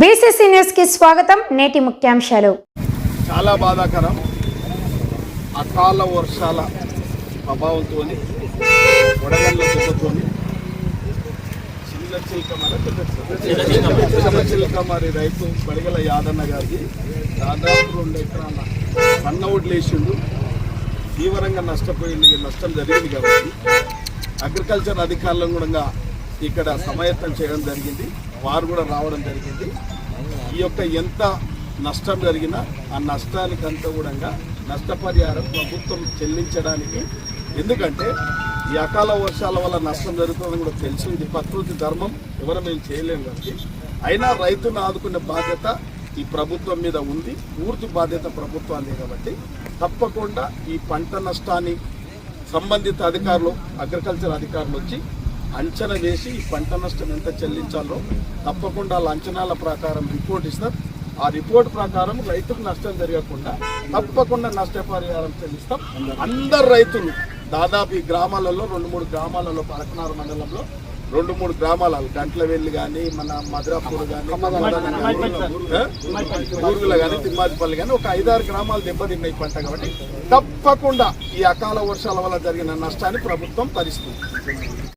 BCC న్యూస్కి స్వాగతం నేటి ముఖ్యాంశాలు. చాలా బాధాకరం. అకాల వర్షాల ప్రభావంతో వడగళ్ళ దెబ్బతో చిన్న చిలకమరి రైతు బడిగల యాదన్న గారికి దాదాపు రెండు ఎకరాల పన్న వడ్లేసిండు తీవ్రంగా నష్టపోయింది నష్టం జరిగింది కాబట్టి అగ్రికల్చర్ అధికారులను కూడా ఇక్కడ సమాయత్తం చేయడం జరిగింది. వారు కూడా రావడం జరిగింది. ఈ యొక్క ఎంత నష్టం జరిగినా ఆ నష్టానికి అంత కూడా నష్టపరిహారం ప్రభుత్వం చెల్లించడానికి. ఎందుకంటే ఈ అకాల వర్షాల వల్ల నష్టం జరుగుతుందని కూడా తెలుసు ఇది ప్రకృతి ధర్మం ఎవరు మేము చేయలేము కాబట్టి. అయినా రైతును ఆదుకునే బాధ్యత ఈ ప్రభుత్వం మీద ఉంది. పూర్తి బాధ్యత ప్రభుత్వాన్ని కాబట్టి తప్పకుండా ఈ పంట నష్టాన్ని సంబంధిత అధికారులు అగ్రికల్చర్ అధికారులు వచ్చి అంచనా వేసి ఈ పంట నష్టం ఎంత చెల్లించాలో తప్పకుండా వాళ్ళ అంచనాల ప్రకారం రిపోర్ట్ ఇస్తారు. ఆ రిపోర్ట్ ప్రకారం రైతుకు నష్టం జరగకుండా తప్పకుండా నష్టపరిహారం చెల్లిస్తాం. అందరు రైతులు దాదాపు ఈ గ్రామాలలో రెండు మూడు గ్రామాలలో పరకనారు మండలంలో రెండు మూడు గ్రామాలు గంట్లవెల్లి కానీ మన మద్రాపూర్ కానీ ఊరుగుల కానీ తిమ్మాదిపల్లి కానీ ఒక ఐదారు గ్రామాలు దెబ్బతిన్నాయి పంట కాబట్టి తప్పకుండా ఈ అకాల వర్షాల వల్ల జరిగిన నష్టాన్ని ప్రభుత్వం భరిస్తుంది